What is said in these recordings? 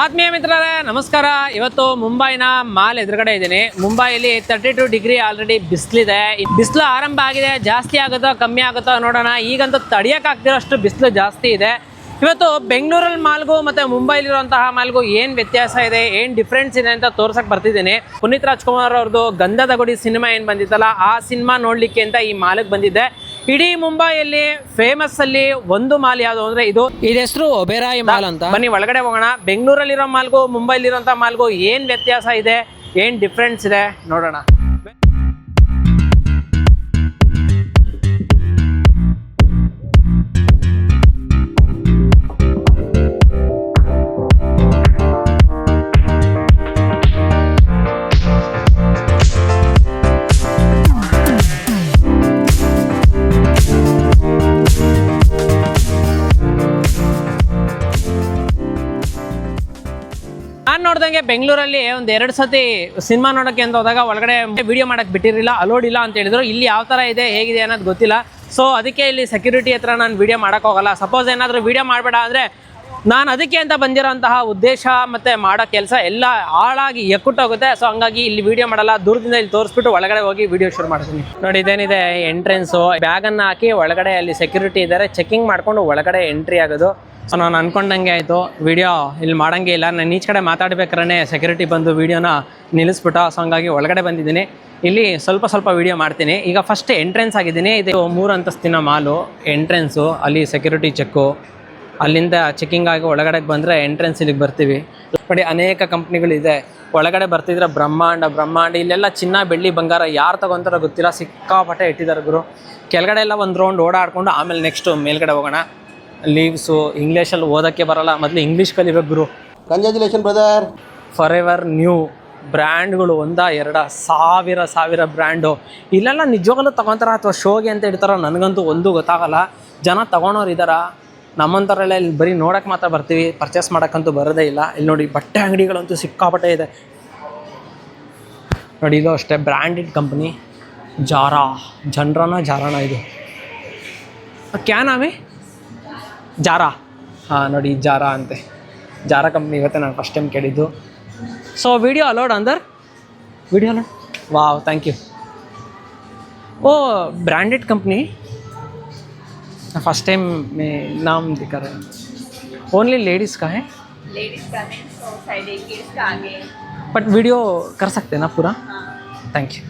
ಆತ್ಮೀಯ ಮಿತ್ರರೇ, ನಮಸ್ಕಾರ. ಇವತ್ತು ಮುಂಬೈನ ಮಾಲ್ ಎದುರುಗಡೆ ಇದ್ದೀನಿ. ಮುಂಬೈಲಿ ತರ್ಟಿ ಟು ಡಿಗ್ರಿ ಆಲ್ರೆಡಿ ಬಿಸಿಲಿದೆ. ಬಿಸಿಲು ಆರಂಭ ಆಗಿದೆ, ಜಾಸ್ತಿ ಆಗುತ್ತೋ, ಕಮ್ಮಿ ಆಗುತ್ತೋ ನೋಡೋಣ. ಈಗಂತೂ ತಡಿಯೋಕ್ಕಾಗ್ತಿರೋಷ್ಟು ಬಿಸಿಲು ಜಾಸ್ತಿ ಇದೆ. ಇವತ್ತು ಬೆಂಗಳೂರಲ್ಲಿ ಮಾಲ್ಗೂ ಮತ್ತು ಮುಂಬೈಲಿರುವಂತಹ ಮಾಲ್ಗೂ ಏನು ವ್ಯತ್ಯಾಸ ಇದೆ, ಏನು ಡಿಫ್ರೆನ್ಸ್ ಇದೆ ಅಂತ ತೋರ್ಸಕ್ಕೆ ಬರ್ತಿದ್ದೀನಿ. ಪುನೀತ್ ರಾಜ್ಕುಮಾರ್ ಅವ್ರದ್ದು ಗಂಧದ ಗುಡಿ ಸಿನಿಮಾ ಏನು ಬಂದಿತ್ತಲ್ಲ, ಆ ಸಿನಿಮಾ ನೋಡಲಿಕ್ಕೆ ಅಂತ ಈ ಮಾಲಿಗೆ ಬಂದಿದ್ದೆ. ಇಡೀ ಮುಂಬೈಯಲ್ಲಿ ಫೇಮಸ್ ಅಲ್ಲಿ ಒಂದು ಮಾಲ್ ಯಾವುದು ಅಂದ್ರೆ ಇದು ಇದ ಹೆಸರು ಒಬೆರಾಯಿ ಮಾಲ್ ಅಂತ. ಬನ್ನಿ ಒಳಗಡೆ ಹೋಗೋಣ. ಬೆಂಗಳೂರಲ್ಲಿರೋ ಮಾಲ್ಗೂ ಮುಂಬೈಲಿರೋಂಥ ಮಾಲ್ಗೂ ಏನು ವ್ಯತ್ಯಾಸ ಇದೆ? ಏನು ಡಿಫ್ರೆನ್ಸ್ ಇದೆ? ನೋಡೋಣ. ಬೆಂಗಳೂರಲ್ಲಿ ಒಂದು ಎರಡು ಸತಿ ಸಿನಿಮಾ ನೋಡೋಕ್ಕೆ ಅಂತ ಹೋದಾಗ ಒಳಗಡೆ ವಿಡಿಯೋ ಮಾಡಕ್ಕೆ ಬಿಟ್ಟಿರಲಿಲ್ಲ, ಅಲೋಡ್ ಇಲ್ಲ ಅಂತ ಹೇಳಿದ್ರು. ಇಲ್ಲಿ ಯಾವ ಥರ ಇದೆ, ಹೇಗಿದೆ ಅನ್ನೋದು ಗೊತ್ತಿಲ್ಲ. ಸೊ ಅದಕ್ಕೆ ಇಲ್ಲಿ ಸೆಕ್ಯೂರಿಟಿ ಹತ್ರ ನಾನು ವಿಡಿಯೋ ಮಾಡೋಕ್ಕೋಗಲ್ಲ ಸಪೋಸ್ ಏನಾದರೂ ವಿಡಿಯೋ ಮಾಡಬೇಡ ಅಂದರೆ ನಾನು ಅದಕ್ಕೆ ಅಂತ ಬಂದಿರೋಂತಹ ಉದ್ದೇಶ ಮತ್ತು ಮಾಡೋ ಕೆಲಸ ಎಲ್ಲ ಹಾಳಾಗಿ ಎಕ್ಕುಟ್ಟೋಗುತ್ತೆ ಸೊ ಹಂಗಾಗಿ ಇಲ್ಲಿ ವಿಡಿಯೋ ಮಾಡಲ್ಲ. ದೂರದಿಂದ ಇಲ್ಲಿ ತೋರಿಸ್ಬಿಟ್ಟು ಒಳಗಡೆ ಹೋಗಿ ವಿಡಿಯೋ ಶುರು ಮಾಡ್ತೀನಿ. ನೋಡಿ, ಇದೇನಿದೆ ಎಂಟ್ರೆನ್ಸು ಬ್ಯಾಗನ್ನು ಹಾಕಿ ಒಳಗಡೆ ಅಲ್ಲಿ ಸೆಕ್ಯೂರಿಟಿ ಇದ್ದಾರೆ. ಚೆಕಿಂಗ್ ಮಾಡ್ಕೊಂಡು ಒಳಗಡೆ ಎಂಟ್ರಿ ಆಗೋದು. ಸೊ ನಾನು ಅಂದ್ಕೊಂಡಂಗೆ ಆಯಿತು. ವಿಡಿಯೋ ಇಲ್ಲಿ ಮಾಡೋಂಗೆ ಇಲ್ಲ. ನಾನು ಈಚೆ ಕಡೆ ಮಾತಾಡ್ಬೇಕಾದ್ರೆ ಸೆಕ್ಯೂರಿಟಿ ಬಂದು ವೀಡಿಯೋನ ನಿಲ್ಲಿಸ್ಬಿಟ್ಟು ಸೊ ಹಂಗಾಗಿ ಒಳಗಡೆ ಬಂದಿದ್ದೀನಿ. ಇಲ್ಲಿ ಸ್ವಲ್ಪ ಸ್ವಲ್ಪ ವೀಡಿಯೋ ಮಾಡ್ತೀನಿ. ಈಗ ಫಸ್ಟ್ ಎಂಟ್ರೆನ್ಸ್ ಆಗಿದ್ದೀನಿ. ಇದು ಮೂರು ಅಂತಸ್ತಿನ ಮಾಲು. ಎಂಟ್ರೆನ್ಸು ಅಲ್ಲಿ ಸೆಕ್ಯೂರಿಟಿ ಚೆಕ್ಕು ಅಲ್ಲಿಂದ ಚೆಕ್ಕಿಂಗ್ ಆಗಿ ಒಳಗಡೆ ಬಂದರೆ ಎಂಟ್ರೆನ್ಸ್ ಇಲ್ಲಿಗೆ ಬರ್ತೀವಿ. ನೋಡಿ ಅನೇಕ ಕಂಪ್ನಿಗಳಿದೆ ಒಳಗಡೆ ಬರ್ತಿದ್ರೆ ಬ್ರಹ್ಮಾಂಡ ಬ್ರಹ್ಮಾಂಡ. ಇಲ್ಲೆಲ್ಲ ಚಿನ್ನ, ಬೆಳ್ಳಿ, ಬಂಗಾರ ಯಾರು ತಗೊಂತಾರೋ ಗೊತ್ತಿಲ್ಲ. ಸಿಕ್ಕಾಪಟ್ಟೆ ಇಟ್ಟಿದ್ದಾರೆ ಗುರು. ಕೆಳಗಡೆ ಎಲ್ಲ ಒಂದು ರೌಂಡ್ ಓಡಾಡಿಕೊಂಡು ಆಮೇಲೆ ನೆಕ್ಸ್ಟು ಮೇಲ್ಗಡೆ ಹೋಗೋಣ. ಲೀವ್ಸು ಇಂಗ್ಲೀಷಲ್ಲಿ ಓದೋಕ್ಕೆ ಬರಲ್ಲ. ಮೊದಲು ಇಂಗ್ಲೀಷ್ ಕಲಿಬೇಕು ಗುರು. Congratulation brother for ever new ಬ್ರ್ಯಾಂಡ್ಗಳು ಒಂದ ಎರಡ ಸಾವಿರ ಸಾವಿರ ಬ್ರ್ಯಾಂಡು ಇಲ್ಲೆಲ್ಲ ನಿಜವಾಗಲೂ ತಗೊತಾರ ಅಥವಾ ಶೋಗೆ ಅಂತ ಇಡ್ತಾರೋ ನನಗಂತೂ ಒಂದು ಗೊತ್ತಾಗಲ್ಲ. ಜನ ತೊಗೊಳೋರು ಇದ್ದಾರ ನಮ್ಮಂಥರಲ್ಲೇ ಇಲ್ಲಿ ಬರೀ ನೋಡೋಕೆ ಮಾತ್ರ ಬರ್ತೀವಿ. ಪರ್ಚೇಸ್ ಮಾಡೋಕ್ಕಂತೂ ಬರೋದೇ ಇಲ್ಲ. ಇಲ್ಲಿ ನೋಡಿ ಬಟ್ಟೆ ಅಂಗಡಿಗಳಂತೂ ಸಿಕ್ಕಾಪಟ್ಟೆ ಇದೆ. ನೋಡಿ ಇದು ಅಷ್ಟೇ ಬ್ರ್ಯಾಂಡೆಡ್ ಕಂಪ್ನಿ ಜಾರಾ. ಜನರನ ಜಾರಾನ ಇದು. ಕ್ಯಾನ್ ನಾಮೇ ಜಾರಾ ಹಾಂ ನೋಡಿ ಜಾರಾ ಅಂತೆ ಜಾರಾ ಕಂಪ್ನಿ ಇವತ್ತೇ ನಾನು ಫಸ್ಟ್ ಟೈಮ್ ಕೇಳಿದ್ದು ಸೊ ವಿಡಿಯೋ ಅಲೋಡ್ ಅಂದರ್ video allowed wow thank you oh branded company first time में नाम दिखा रहे हैं ओनली लेडीज़ का है लेडीज का है तो साइड एक किड्स का आगे बट वीडियो कर सकते हैं ना पूरा ಥ್ಯಾಂಕ್ ಯು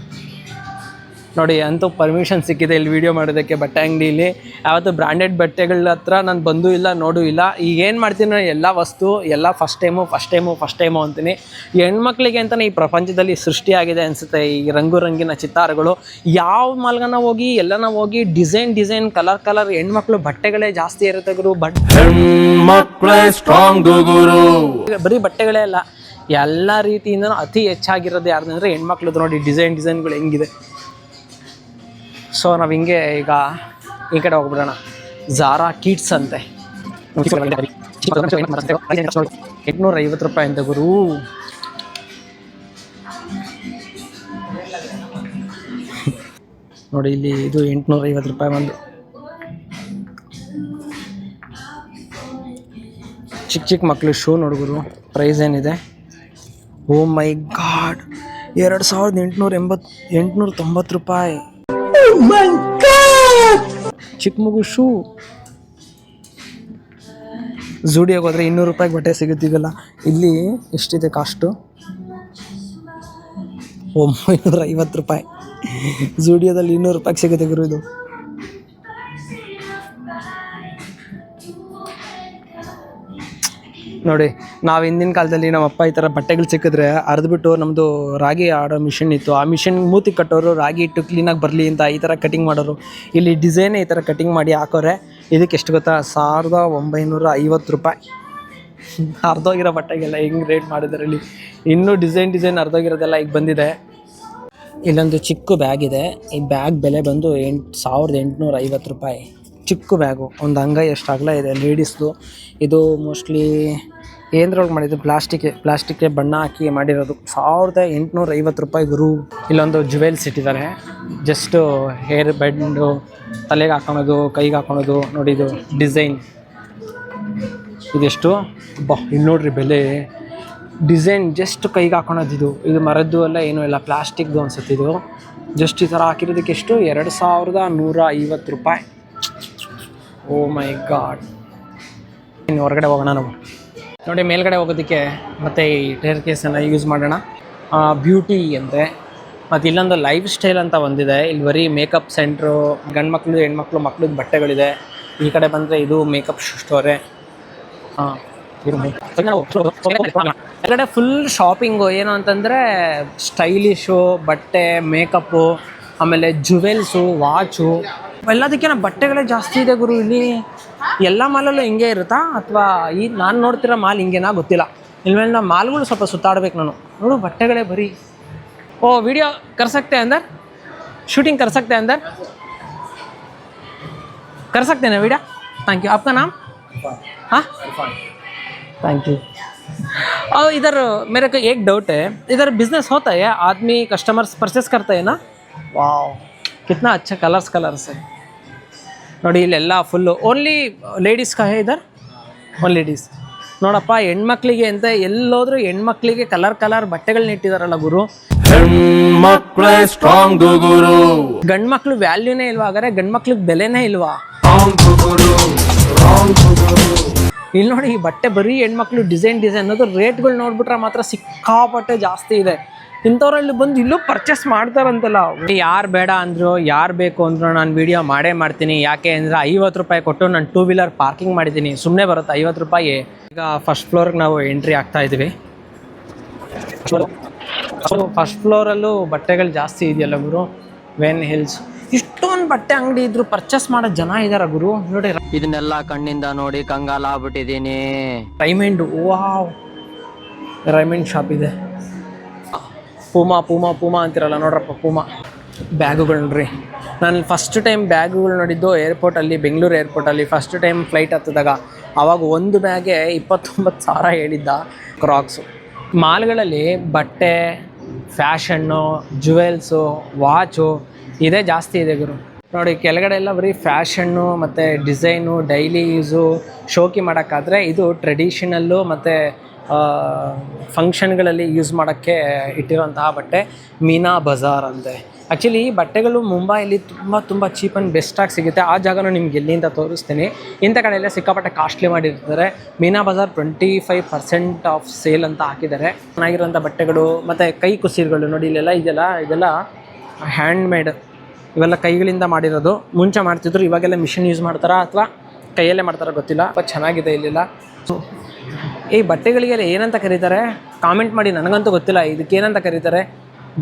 ನೋಡಿ ಅಂತೂ ಪರ್ಮಿಷನ್ ಸಿಕ್ಕಿದೆ ಇಲ್ಲಿ ವಿಡಿಯೋ ಮಾಡೋದಕ್ಕೆ ಬಟ್ಟೆ ಅಂಗಡಿಲಿ. ಯಾವತ್ತು ಬ್ರ್ಯಾಂಡೆಡ್ ಬಟ್ಟೆಗಳ ಹತ್ರ ನಾನು ಬಂದೂ ಇಲ್ಲ ನೋಡೂ ಇಲ್ಲ. ಈಗ ಏನು ಮಾಡ್ತೀನಿ ನಾನು ಎಲ್ಲ ವಸ್ತು ಎಲ್ಲ first time first time first time ಅಂತೀನಿ. ಹೆಣ್ಮಕ್ಳಿಗೆ ಅಂತಲೇ ಈ ಪ್ರಪಂಚದಲ್ಲಿ ಸೃಷ್ಟಿಯಾಗಿದೆ ಅನಿಸುತ್ತೆ. ಈ ರಂಗು ರಂಗಿನ ಚಿತ್ತಾರಗಳು. ಯಾವ ಮಾಲ್ಗನ ಹೋಗಿ ಎಲ್ಲನ ಹೋಗಿ ಡಿಸೈನ್ ಡಿಸೈನ್ ಕಲರ್ ಕಲರ್ ಹೆಣ್ಮಕ್ಳು ಬಟ್ಟೆಗಳೇ ಜಾಸ್ತಿ ಇರುತ್ತೆ ಗುರು. ಬಟ್ ಬರೀ ಬಟ್ಟೆಗಳೇ ಅಲ್ಲ ಎಲ್ಲ ರೀತಿಯಿಂದ ಅತಿ ಹೆಚ್ಚಾಗಿರೋದು ಯಾರ್ದಂದ್ರೆ ಹೆಣ್ಮಕ್ಳದ್ದು ನೋಡಿ ಡಿಸೈನ್ ಡಿಸೈನ್ಗಳು ಹೆಂಗಿದೆ. ಸೊ ನಾವು ಹಿಂಗೆ ಈಗ ಈ ಕಡೆ ಹೋಗ್ಬಿಡೋಣ. ಝಾರಾ ಕಿಡ್ಸ್ ಅಂತೆ. ಎಂಟ್ನೂರ ಐವತ್ತು ರೂಪಾಯಿ ಅಂತ ಗುರು. ನೋಡಿ, ಇಲ್ಲಿ ಇದು ಎಂಟ್ನೂರ ಐವತ್ತು ರೂಪಾಯಿ ಒಂದು ಚಿಕ್ಕ ಚಿಕ್ಕ ಮಕ್ಕಳು ಶೂ ನೋಡುಗರು ಪ್ರೈಸ್ ಏನಿದೆ? ಓ ಮೈ ಗಾಡ್ ಎರಡು ಸಾವಿರದ ಎಂಟುನೂರ ಎಂಬತ್ತು ಎಂಟುನೂರ ತೊಂಬತ್ತು ರೂಪಾಯಿ. ಚಿಕ್ಕ ಮಗು ಶೂ. ಝೂಡಿಯೋಗೆ ಹೋದ್ರೆ ಇನ್ನೂರು ರೂಪಾಯಿಗೆ ಬಟ್ಟೆ ಸಿಗುತ್ತಿದ್ದಲ್ಲ ಇಲ್ಲಿ ಎಷ್ಟಿದೆ ಕಾಸ್ಟು ಒಂಬೈನೂರ ಐವತ್ತು ರೂಪಾಯಿ ಝೂಡಿಯೋದಲ್ಲಿ ಇನ್ನೂರು ರೂಪಾಯಿಗೆ ಸಿಗುತ್ತೆ ಗುರು ಇದು. ನೋಡಿ, ನಾವು ಹಿಂದಿನ ಕಾಲದಲ್ಲಿ ನಮ್ಮ ಅಪ್ಪ ಈ ಥರ ಬಟ್ಟೆಗಳು ಸಿಕ್ಕಿದ್ರೆ ಅರ್ದ್ಬಿಟ್ಟು ನಮ್ಮದು ರಾಗಿ ಆಡೋ ಮಿಷಿನ್ ಇತ್ತು. ಆ ಮಿಷಿನ್ ಮೂತಿ ಕಟ್ಟೋರು, ರಾಗಿ ಇಟ್ಟು ಕ್ಲೀನಾಗಿ ಬರಲಿ ಅಂತ ಈ ಥರ ಕಟಿಂಗ್ ಮಾಡೋರು. ಇಲ್ಲಿ ಡಿಸೈನೇ ಈ ಥರ ಕಟಿಂಗ್ ಮಾಡಿ ಹಾಕೋರೆ. ಇದಕ್ಕೆ ಎಷ್ಟು ಗೊತ್ತಾ? ಸಾವಿರದ ಒಂಬೈನೂರ ಐವತ್ತು ರೂಪಾಯಿ. ಅರ್ಧೋಗಿರೋ ಬಟ್ಟೆಗೆಲ್ಲ ಹೆಂಗೆ ರೇಟ್ ಮಾಡಿದ್ದಾರೆ ಇಲ್ಲಿ ಇನ್ನೂ ಡಿಸೈನ್ ಡಿಸೈನ್ ಅರ್ಧೋಗಿರೋದೆಲ್ಲ ಈಗ ಬಂದಿದೆ. ಇಲ್ಲೊಂದು ಚಿಕ್ಕ ಬ್ಯಾಗ್ ಇದೆ. ಈ ಬ್ಯಾಗ್ ಬೆಲೆ ಬಂದು ಎಂಟು, ಸಾವಿರದ ಎಂಟುನೂರ ಐವತ್ತು ರೂಪಾಯಿ. ಚಿಕ್ಕ ಬ್ಯಾಗು ಒಂದು ಅಂಗೈ ಎಷ್ಟು ಅಗಲ ಇದೆ ಲೇಡೀಸ್ದು ಇದು ಮೋಸ್ಟ್ಲಿ ಏನದ್ರೊಳಗೆ ಮಾಡಿದ್ದು? ಪ್ಲಾಸ್ಟಿಕ್, ಪ್ಲಾಸ್ಟಿಕ್ಗೆ ಬಣ್ಣ ಹಾಕಿ ಮಾಡಿರೋದು. ಸಾವಿರದ ಎಂಟುನೂರ ಐವತ್ತು ರೂಪಾಯಿ ಗುರು. ಇಲ್ಲೊಂದು ಜುವೆಲ್ಸ್ ಇಟ್ಟಿದ್ದಾರೆ. ಜಸ್ಟು ಹೇರ್ ಬೆಂಡು ತಲೆಗೆ ಹಾಕೊಳೋದು, ಕೈಗೆ ಹಾಕೊಳೋದು, ನೋಡಿ ಇದು ಡಿಸೈನ್ ಇದೆಷ್ಟು? ಬಾ ಇಲ್ಲಿ ನೋಡ್ರಿ ಬೆಲೆ. ಡಿಸೈನ್ ಜಸ್ಟ್ ಕೈಗೆ ಹಾಕೊಳೋದು ಇದು. ಇದು ಮರದ್ದು ಅಲ್ಲ, ಏನೂ ಇಲ್ಲ, ಪ್ಲಾಸ್ಟಿಕ್ದು ಅನ್ಸುತ್ತೆ ಇದು. ಜಸ್ಟ್ ಈ ಥರ ಹಾಕಿರೋದಕ್ಕೆ ಎಷ್ಟು? ಎರಡು ಸಾವಿರದ ನೂರ ಐವತ್ತು ರೂಪಾಯಿ. ಓ ಮೈ ಗಾಡ್ ಇನ್ನು ಹೊರಗಡೆ ಹೋಗೋಣ ನಾವು. ನೋಡಿ, ಮೇಲ್ಗಡೆ ಹೋಗೋದಕ್ಕೆ ಮತ್ತೆ ಈ ಟೇರ್ ಕೇಸನ್ನು ಯೂಸ್ ಮಾಡೋಣ. ಬ್ಯೂಟಿ ಅಂತೆ ಮತ್ತು ಇಲ್ಲೊಂದು ಲೈಫ್ ಸ್ಟೈಲ್ ಅಂತ ಒಂದಿದೆ. ಇಲ್ಲಿ ಬರೀ ಮೇಕಪ್ ಸೆಂಟ್ರು ಗಂಡು ಮಕ್ಕಳು ಹೆಣ್ಮಕ್ಳು ಮಕ್ಳದ್ದು ಬಟ್ಟೆಗಳಿದೆ. ಈ ಕಡೆ ಬಂದರೆ ಇದು ಮೇಕಪ್ ಸ್ಟೋರೆ ಹಾಂ ಕಡೆ ಫುಲ್ ಶಾಪಿಂಗು ಏನು ಅಂತಂದರೆ ಸ್ಟೈಲಿಶು ಬಟ್ಟೆ ಮೇಕಪ್ಪು ಆಮೇಲೆ ಜುವೆಲ್ಸು ವಾಚು ಎಲ್ಲದಕ್ಕಿಂತ ಬಟ್ಟೆಗಳೇ ಜಾಸ್ತಿ ಇದೆ ಗುರು ಇಲ್ಲಿ ಎಲ್ಲ ಮಾಲಲ್ಲೂ ಹಿಂಗೆ ಇರುತ್ತಾ ಅಥವಾ ಈ ನಾನು ನೋಡ್ತಿರೋ ಮಾಲ್ ಹಿಂಗೇನಾ ಗೊತ್ತಿಲ್ಲ ಇನ್ಮೇಲೆ ನಾವು ಮಾಲ್ಗಳು ಸ್ವಲ್ಪ ಸುತ್ತಾಡ್ಬೇಕು ನಾನು ನೋಡು ಬಟ್ಟೆಗಳೇ ಬರೀ ಓ ವಿಡಿಯೋ कर सकते हैं अंदर शूटिंग कर सकते हैं अंदर कर सकते हैं ना वीडियो थैंक यू आपका नाम हाँ थैंक यू और इधर मेरे को एक डाउट है इधर बिजनेस होता है आदमी कस्टमर्स परचेस करते हैं ना वाओ कितना अच्छा कलर्स कलर्स है ನೋಡಿ ಇಲ್ಲೆಲ್ಲ ಫುಲ್ಲು ಓನ್ಲಿ ಲೇಡೀಸ್ ಕಹೆ ಇದರ್? ಓನ್ ಲೇಡೀಸ್ ನೋಡಪ್ಪ ಹೆಣ್ಮಕ್ಳಿಗೆ ಅಂತ ಎಲ್ಲೋದ್ರೂ ಹೆಣ್ಮಕ್ಳಿಗೆ ಕಲರ್ ಕಲರ್ ಬಟ್ಟೆಗಳನ್ನ ಇಟ್ಟಿದಾರಲ್ಲ ಗುರು. ಗಂಡ್ ಸ್ಟ್ರಾಂಗ್ ಗುರು. ಗಂಡು ಮಕ್ಳು ವ್ಯಾಲ್ಯೂನೇ ಇಲ್ವಾ? ಹಾಗಾದ್ರೆ ಗಂಡ್ ಮಕ್ಳಿಗೆ ಬೆಲೆನೇ ಇಲ್ವಾ? ಇಲ್ಲಿ ನೋಡಿ ಈ ಬಟ್ಟೆ ಬರೀ ಹೆಣ್ಮಕ್ಳು ಡಿಸೈನ್ ಡಿಸೈನ್ ಅದು ರೇಟ್ಗಳು ನೋಡ್ಬಿಟ್ರೆ ಮಾತ್ರ ಸಿಕ್ಕಾಪಟ್ಟೆ ಜಾಸ್ತಿ ಇದೆ. ಇಂಥವ್ರಲ್ಲಿ ಬಂದು ಇಲ್ಲೂ ಪರ್ಚೇಸ್ ಮಾಡ್ತಾರಂತಲ್ಲ ಯಾರು ಬೇಡ ಅಂದ್ರು ಯಾರು ಬೇಕು ಅಂದ್ರು ನಾನು ವಿಡಿಯೋ ಮಾಡೇ ಮಾಡ್ತೀನಿ. ಯಾಕೆ ಅಂದರೆ ಐವತ್ತು ರೂಪಾಯಿ ಕೊಟ್ಟು ನಾನು ಟೂ ವೀಲರ್ ಪಾರ್ಕಿಂಗ್ ಮಾಡಿದ್ದೀನಿ. ಸುಮ್ಮನೆ ಬರುತ್ತೆ ಐವತ್ತು ರೂಪಾಯಿ. ಈಗ ಫಸ್ಟ್ ಫ್ಲೋರ್ಗೆ ನಾವು ಎಂಟ್ರಿ ಆಗ್ತಾ ಇದ್ದೀವಿ ಫಸ್ಟ್ ಫ್ಲೋರಲ್ಲೂ ಬಟ್ಟೆಗಳು ಜಾಸ್ತಿ ಇದೆಯಲ್ಲ ಗುರು? ವೆನ್ ಹಿಲ್ಸ್ ಇಷ್ಟೊಂದು ಬಟ್ಟೆ ಅಂಗಡಿ ಇದ್ರು ಪರ್ಚೇಸ್ ಮಾಡೋ ಜನ ಇದಾರ ಗುರು. ನೋಡಿ ಇದನ್ನೆಲ್ಲ ಕಣ್ಣಿಂದ ನೋಡಿ ಕಂಗಾಲ ಆಗ್ಬಿಟ್ಟಿದೀನಿ ರೈಮಂಡ್ ವಾವ್ ರೈಮಂಡ್ ಶಾಪ್ ಇದೆ. ಪೂಮಾ ಪೂಮಾ ಪೂಮಾ ಅಂತಿರಲ್ಲ ನೋಡ್ರಪ್ಪ ಪೂಮಾ ಬ್ಯಾಗುಗಳು ನೋಡ್ರಿ. ನಾನು ಫಸ್ಟ್ ಟೈಮ್ ಬ್ಯಾಗುಗಳು ನೋಡಿದ್ದು ಏರ್ಪೋರ್ಟಲ್ಲಿ ಬೆಂಗಳೂರು ಏರ್ಪೋರ್ಟಲ್ಲಿ ಫಸ್ಟ್ ಟೈಮ್ ಫ್ಲೈಟ್ ಹತ್ತಿದಾಗ ಆವಾಗ ಒಂದು ಬ್ಯಾಗೆ ಇಪ್ಪತ್ತೊಂಬತ್ತು ಸಾವಿರ ಹೇಳಿದ್ದ ಕ್ರಾಕ್ಸು ಮಾಲ್ಗಳಲ್ಲಿ ಬಟ್ಟೆ, ಫ್ಯಾಷನ್ನು ಜುವೆಲ್ಸು ವಾಚು ಇದೇ ಜಾಸ್ತಿ ಇದೆ ಗುರು. ನೋಡಿ, ಕೆಳಗಡೆ ಎಲ್ಲ ಬರೀ ಫ್ಯಾಷನ್ನು ಮತ್ತು ಡಿಸೈನು ಡೈಲಿ ಯೂಸು ಶೋಕಿ ಮಾಡೋಕ್ಕಾದ್ರೆ ಇದು ಟ್ರೆಡಿಷನಲ್ಲು ಮತ್ತು ಫಂಕ್ಷನ್ಗಳಲ್ಲಿ ಯೂಸ್ ಮಾಡೋಕ್ಕೆ ಇಟ್ಟಿರೋಂತಹ ಬಟ್ಟೆ ಮೀನಾ ಬಜಾರ್ ಅಂತೆ. ಆ್ಯಕ್ಚುಲಿ ಈ ಬಟ್ಟೆಗಳು ಮುಂಬೈಲಿ ತುಂಬ ತುಂಬ ಚೀಪ್ ಆ್ಯಂಡ್ ಬೆಸ್ಟಾಗಿ ಸಿಗುತ್ತೆ. ಆ ಜಾಗನೂ ನಿಮ್ಗೆ ಎಲ್ಲಿಂದ ತೋರಿಸ್ತೀನಿ. ಇಂಥ ಕಡೆ ಎಲ್ಲ ಸಿಕ್ಕಾಪಟ್ಟೆ ಕಾಸ್ಟ್ಲಿ ಮಾಡಿರ್ತಾರೆ. Meena Bazaar twenty five percent off sale ಅಂತ ಹಾಕಿದ್ದಾರೆ. ಚೆನ್ನಾಗಿರೋಂಥ ಬಟ್ಟೆಗಳು, ಮತ್ತು ಕೈ ಕುಸಿರುಗಳು ನೋಡಿ, ಇಲ್ಲೆಲ್ಲ, ಇದೆಲ್ಲ ಇದೆಲ್ಲ ಹ್ಯಾಂಡ್ ಮೇಡ್ ಇವೆಲ್ಲ ಕೈಗಳಿಂದ ಮಾಡಿರೋದು. ಮುಂಚೆ ಮಾಡ್ತಿದ್ರು, ಇವಾಗೆಲ್ಲ ಮಿಷಿನ್ ಯೂಸ್ ಮಾಡ್ತಾರಾ? ಅಥವಾ ಕೈಯಲ್ಲೇ ಮಾಡ್ತಾರಾ ಗೊತ್ತಿಲ್ಲ ಬಟ್ ಚೆನ್ನಾಗಿದೆ ಇಲ್ಲಿಲ್ಲ. ಸೊ ಈ ಬಟ್ಟೆಗಳಿಗೆಲ್ಲ ಏನಂತ ಕರೀತಾರೆ? ಕಾಮೆಂಟ್ ಮಾಡಿ, ನನಗಂತೂ ಗೊತ್ತಿಲ್ಲ ಇದಕ್ಕೆ ಏನಂತ ಕರೀತಾರೆ?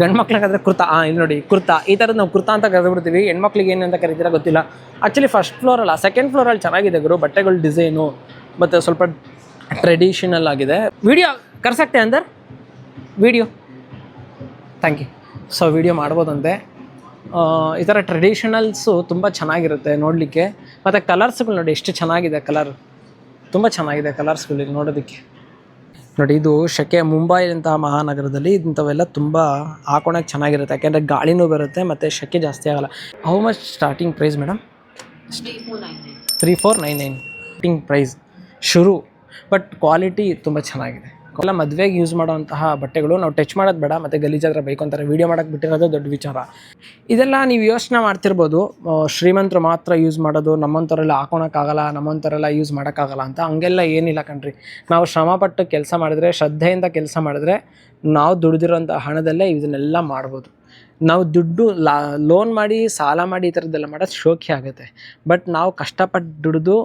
ಗಂಡು ಮಕ್ಳಿಗಾದ್ರೆ ಕುರ್ತಾ ಹಾಂ ಇಲ್ಲಿ ನೋಡಿ, ಕುರ್ತಾ, ಈ ಥರದ್ದು ನಾವು ಕುರ್ತಾ ಅಂತ ಕರೆದ್ಬಿಡ್ತೀವಿ. ಹೆಣ್ಮಕ್ಳಿಗೆ ಏನಂತ ಕರೀತೀರ ಗೊತ್ತಿಲ್ಲ. ಆ್ಯಕ್ಚುಲಿ ಫಸ್ಟ್ ಫ್ಲೋರ್ ಅಲ್ಲ ಸೆಕೆಂಡ್ ಫ್ಲೋರಲ್ಲಿ ಚೆನ್ನಾಗಿದೆ ಗುರು, ಬಟ್ಟೆಗಳ ಡಿಸೈನು ಮತ್ತು ಸ್ವಲ್ಪ ಟ್ರೆಡಿಷನಲ್ ಆಗಿದೆ. ವಿಡಿಯೋ ಕರ್ಸಕ್ತೆ ಅಂದರ್? Video thank you so video ಮಾಡ್ಬೋದಂತೆ. ಈ ಥರ ಟ್ರೆಡಿಷನಲ್ಸು ತುಂಬ ಚೆನ್ನಾಗಿರುತ್ತೆ ನೋಡಲಿಕ್ಕೆ. ಮತ್ತು ಕಲರ್ಸ್ಗಳು ನೋಡಿ ಎಷ್ಟು ಚೆನ್ನಾಗಿದೆ ಕಲರ್ ತುಂಬ ಚೆನ್ನಾಗಿದೆ ಕಲರ್ಸ್ಗಳು ನೋಡೋದಕ್ಕೆ. ನೋಡಿ ಇದು ಶೆಕೆ ಮುಂಬೈನಂತಹ ಮಹಾನಗರದಲ್ಲಿ ಇಂಥವೆಲ್ಲ ತುಂಬ ಹಾಕೊಳಕ್ಕೆ ಚೆನ್ನಾಗಿರುತ್ತೆ. ಯಾಕೆಂದರೆ ಗಾಳಿನೂ ಬರುತ್ತೆ ಮತ್ತು ಶೆಕೆ ಜಾಸ್ತಿ ಆಗಲ್ಲ. How much starting price madam three four nine nine starting price ಶುರು. ಬಟ್ ಕ್ವಾಲಿಟಿ ತುಂಬ ಚೆನ್ನಾಗಿದೆ. ಎಲ್ಲ ಮದುವೆಗೆ ಯೂಸ್ ಮಾಡುವಂತಹ ಬಟ್ಟೆಗಳು ನಾವು ಟಚ್ ಮಾಡೋದು ಬೇಡ, ಮತ್ತು ಗಲೀಜಾದ್ರೆ ಬೇಕು ಅಂತಾರೆ. ವೀಡಿಯೋ ಮಾಡೋಕ್ಕೆ ಬಿಟ್ಟಿರೋದು ದೊಡ್ಡ ವಿಚಾರ. ಇದೆಲ್ಲ ನೀವು ಯೋಚನೆ ಮಾಡ್ತಿರ್ಬೋದು. ಶ್ರೀಮಂತರು ಮಾತ್ರ ಯೂಸ್ ಮಾಡೋದು ನಮ್ಮಂಥವರೆಲ್ಲ ಹಾಕೊಳಕ್ಕಾಗಲ್ಲ ನಮ್ಮಂಥವರೆಲ್ಲ ಯೂಸ್ ಮಾಡೋಕ್ಕಾಗಲ್ಲ ಅಂತ ಹಂಗೆಲ್ಲ ಏನಿಲ್ಲ ಕಣ್ರಿ. ನಾವು ಶ್ರಮಪಟ್ಟು ಕೆಲಸ ಮಾಡಿದ್ರೆ, ಶ್ರದ್ಧೆಯಿಂದ ಕೆಲಸ ಮಾಡಿದ್ರೆ ನಾವು ದುಡಿದಿರೋಂಥ ಹಣದಲ್ಲೇ ಇದನ್ನೆಲ್ಲ ಮಾಡ್ಬೋದು. ನಾವು ದುಡ್ಡು ಲಾ ಲೋನ್ ಮಾಡಿ, ಸಾಲ ಮಾಡಿ ಈ ಥರದ್ದೆಲ್ಲ ಮಾಡೋದು ಶೋಕಿ ಆಗುತ್ತೆ. ಬಟ್ ನಾವು ಕಷ್ಟಪಟ್ಟು ದುಡಿದು